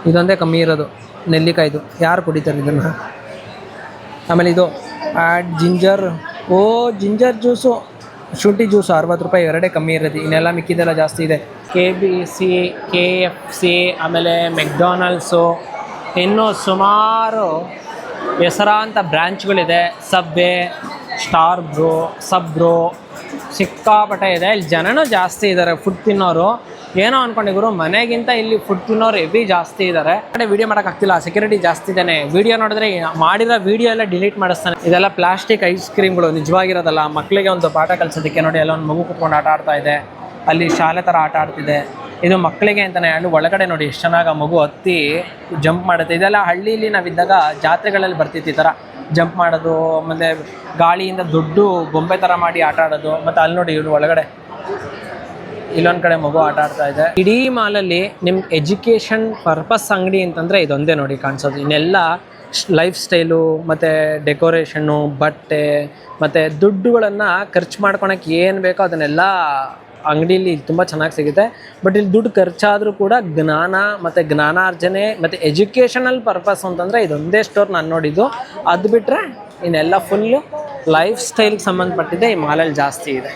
ಇದೊಂದೇ ಕಮ್ಮಿ ಇರೋದು, ನೆಲ್ಲಿಕಾಯ್ದು. ಯಾರು ಕುಡಿತಾರೆ ಇದನ್ನು? ಆಮೇಲೆ ಇದು ಆ್ಯಡ್ ಜಿಂಜರ್ ಓ ಜಿಂಜರ್ ಜ್ಯೂಸು ಶುಂಠಿ ಜ್ಯೂಸು ಅರವತ್ತು ರೂಪಾಯಿ, ಎರಡೇ ಕಮ್ಮಿ ಇರೋದು. ಇನ್ನೆಲ್ಲ ಮಿಕ್ಕಿದೆಲ್ಲ ಜಾಸ್ತಿ ಇದೆ. K B C K F C ಆಮೇಲೆ ಮೆಕ್ಡೊನಲ್ಡ್ಸು ಇನ್ನೂ ಸುಮಾರು ಹೆಸರಾಂತ ಬ್ರ್ಯಾಂಚ್ಗಳಿದೆ ಸಬ್ಬೆ ಸ್ಟಾರ್ ಬ್ರೋ ಸಬ್ ಬ್ರೋ ಸಿಕ್ಕಾಪಟ್ಟೆ ಇದೆ. ಇಲ್ಲಿ ಜನನೂ ಜಾಸ್ತಿ ಇದ್ದಾರೆ ಫುಡ್ ತಿನ್ನೋರು. ಏನೋ ಅನ್ಕೊಂಡಿದ್ರು ಮನೆಗಿಂತ ಇಲ್ಲಿ ಫುಡ್ ತಿನ್ನೋರು ಹೆವಿ ಜಾಸ್ತಿ ಇದ್ದಾರೆ. ಕಡೆ ವಿಡಿಯೋ ಮಾಡೋಕ್ಕಾಗ್ತಿಲ್ಲ ಸೆಕ್ಯೂರಿಟಿ ಜಾಸ್ತಿ ಇದ್ದಾನೆ. ವಿಡಿಯೋ ನೋಡಿದ್ರೆ ಮಾಡಿರೋ ವಿಡಿಯೋ ಎಲ್ಲ ಡಿಲೀಟ್ ಮಾಡಿಸ್ತಾನೆ. ಇದೆಲ್ಲ ಪ್ಲಾಸ್ಟಿಕ್ ಐಸ್ ಕ್ರೀಮ್ಗಳು ನಿಜವಾಗಿರೋದಲ್ಲ. ಮಕ್ಕಳಿಗೆ ಒಂದು ಪಾಠ ಕಲಿಸೋದಕ್ಕೆ ನೋಡಿ ಎಲ್ಲ ಒಂದು ಮಗು ಕುತ್ಕೊಂಡು ಆಟ ಆಡ್ತಾ ಇದೆ. ಅಲ್ಲಿ ಶಾಲೆ ಥರ ಆಟ ಆಡ್ತಿದೆ. ಇದು ಮಕ್ಕಳಿಗೆ ಅಂತಾನೆ ಅಲ್ಲಿ ಒಳಗಡೆ ನೋಡಿ, ಎಷ್ಟು ಚೆನ್ನಾಗಿ ಮಗು ಹತ್ತಿ ಜಂಪ್ ಮಾಡುತ್ತೆ. ಇದೆಲ್ಲ ಹಳ್ಳಿಲಿ ನಾವಿದ್ದಾಗ ಜಾತ್ರೆಗಳಲ್ಲಿ ಬರ್ತಿತ್ತು ಈ ಥರ ಜಂಪ್ ಮಾಡೋದು, ಆಮೇಲೆ ಗಾಳಿಯಿಂದ ದೊಡ್ಡ ಗೊಂಬೆ ಥರ ಮಾಡಿ ಆಟ ಆಡೋದು, ಮತ್ತು ಅಲ್ಲಿ ನೋಡಿ ಇವ್ರು ಒಳಗಡೆ. ಇಲ್ಲೊಂದು ಕಡೆ ಮಗು ಆಟ ಆಡ್ತಾ ಇದೆ. ಇಡೀ ಮಾಲಲ್ಲಿ ನಿಮ್ಮ ಎಜುಕೇಷನ್ ಪರ್ಪಸ್ ಅಂಗಡಿ ಅಂತಂದರೆ ಇದೊಂದೇ ನೋಡಿ ಕಾಣಿಸೋದು. ಇನ್ನೆಲ್ಲ ಲೈಫ್ ಸ್ಟೈಲು, ಮತ್ತು ಡೆಕೋರೇಷನ್ನು, ಬಟ್ಟೆ, ಮತ್ತು ದುಡ್ಡುಗಳನ್ನು ಖರ್ಚು ಮಾಡ್ಕೊಳಕ್ಕೆ ಏನು ಬೇಕೋ ಅದನ್ನೆಲ್ಲ ಅಂಗಡಿಲಿ ತುಂಬ ಚೆನ್ನಾಗಿ ಸಿಗುತ್ತೆ. ಬಟ್ ಇಲ್ಲಿ ದುಡ್ಡು ಖರ್ಚಾದರೂ ಕೂಡ ಜ್ಞಾನ ಮತ್ತು ಜ್ಞಾನಾರ್ಜನೆ ಮತ್ತು ಎಜುಕೇಷನಲ್ ಪರ್ಪಸ್ ಅಂತಂದರೆ ಇದೊಂದೇ ಸ್ಟೋರ್ ನಾನು ನೋಡಿದ್ದು. ಅದು ಬಿಟ್ಟರೆ ಇನ್ನೆಲ್ಲ ಫುಲ್ಲು ಲೈಫ್ ಸ್ಟೈಲ್ಗೆ ಸಂಬಂಧಪಟ್ಟಿದ್ದೆ ಈ ಮಾಲಲ್ಲಿ ಜಾಸ್ತಿ ಇದೆ.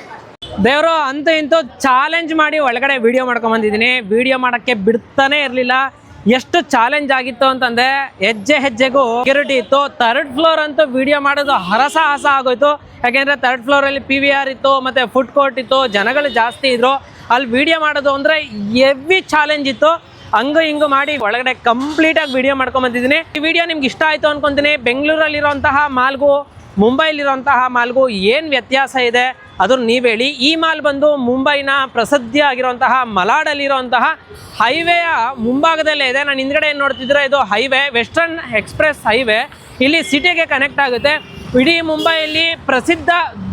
ದೇವರು, ಅಂತ ಇಂತೂ ಚಾಲೆಂಜ್ ಮಾಡಿ ಒಳಗಡೆ ವಿಡಿಯೋ ಮಾಡ್ಕೊಂಬಂದಿದ್ದೀನಿ ವಿಡಿಯೋ ಮಾಡೋಕ್ಕೆ ಬಿಡ್ತಾನೇ ಇರಲಿಲ್ಲ. ಎಷ್ಟು ಚಾಲೆಂಜ್ ಆಗಿತ್ತು ಅಂತಂದ್ರೆ ಹೆಜ್ಜೆ ಹೆಜ್ಜೆಗೂ ಸೆಕ್ಯೂರಿಟಿ ಇತ್ತು. ಥರ್ಡ್ ಫ್ಲೋರ್ ಅಂತೂ ವಿಡಿಯೋ ಮಾಡೋದು ಹರಸಾಹಸ ಆಗೋಯ್ತು. ಯಾಕೆಂದ್ರೆ ಥರ್ಡ್ ಫ್ಲೋರಲ್ಲಿ ಪಿ ವಿ ಆರ್ ಇತ್ತು, ಮತ್ತೆ ಫುಡ್ ಕೋರ್ಟ್ ಇತ್ತು, ಜನಗಳು ಜಾಸ್ತಿ ಇದ್ರು. ಅಲ್ಲಿ ವಿಡಿಯೋ ಮಾಡೋದು ಅಂದ್ರೆ ಎವಿ ಚಾಲೆಂಜ್ ಇತ್ತು. ಹಂಗು ಹಿಂಗು ಮಾಡಿ ಒಳಗಡೆ ಕಂಪ್ಲೀಟ್ ಆಗಿ ವಿಡಿಯೋ ಮಾಡ್ಕೊಂಬಂದಿದ್ದೀನಿ ಈ ವಿಡಿಯೋ ನಿಮ್ಗೆ ಇಷ್ಟ ಆಯ್ತು ಅನ್ಕೊಂತೀನಿ. ಬೆಂಗಳೂರಲ್ಲಿರೋಂತಹ ಮಾಲ್ಗೂ, ಮುಂಬೈಲಿರುವಂತಹ ಮಾಲ್ಗೂ ಏನು ವ್ಯತ್ಯಾಸ ಇದೆ? ಅದನ್ನು ನೀವು ಹೇಳಿ ಈ ಮಾಲ್ ಬಂದು ಮುಂಬೈನ ಪ್ರಸಿದ್ಧಿ ಆಗಿರುವಂತಹ ಮಲಾಡಲ್ಲಿರುವಂತಹ ಹೈವೇಯ ಮುಂಭಾಗದಲ್ಲೇ ಇದೆ. ನಾನು ಹಿಂದ್ಗಡೆ ಏನು ನೋಡ್ತಿದ್ರೆ ಇದು ಹೈವೇ, ವೆಸ್ಟರ್ನ್ ಎಕ್ಸ್ಪ್ರೆಸ್ ಹೈವೇ. ಇಲ್ಲಿ ಸಿಟಿಗೆ ಕನೆಕ್ಟ್ ಆಗುತ್ತೆ. ಇಡೀ ಮುಂಬೈಯಲ್ಲಿ ಪ್ರಸಿದ್ಧ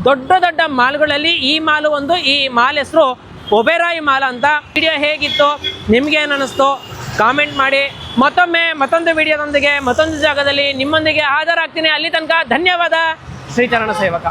ದೊಡ್ಡ ದೊಡ್ಡ ಮಾಲ್ಗಳಲ್ಲಿ ಈ ಮಾಲು ಒಂದು. ಈ ಮಾಲ್ ಹೆಸರು ಒಬೆರಾಯಿ ಮಾಲ್ ಅಂತ. ವಿಡಿಯೋ ಹೇಗಿತ್ತು, ನಿಮ್ಗೆ ಏನು ಅನ್ನಿಸ್ತು ಕಾಮೆಂಟ್ ಮಾಡಿ. ಮತ್ತೊಮ್ಮೆ ಮತ್ತೊಂದು ವಿಡಿಯೋದೊಂದಿಗೆ ಮತ್ತೊಂದು ಜಾಗದಲ್ಲಿ ನಿಮ್ಮೊಂದಿಗೆ ಹಾಜರಾಗ್ತೀನಿ. ಅಲ್ಲಿ ತನಕ ಧನ್ಯವಾದ. ಶ್ರೀಚರಣ ಸೇವಕ.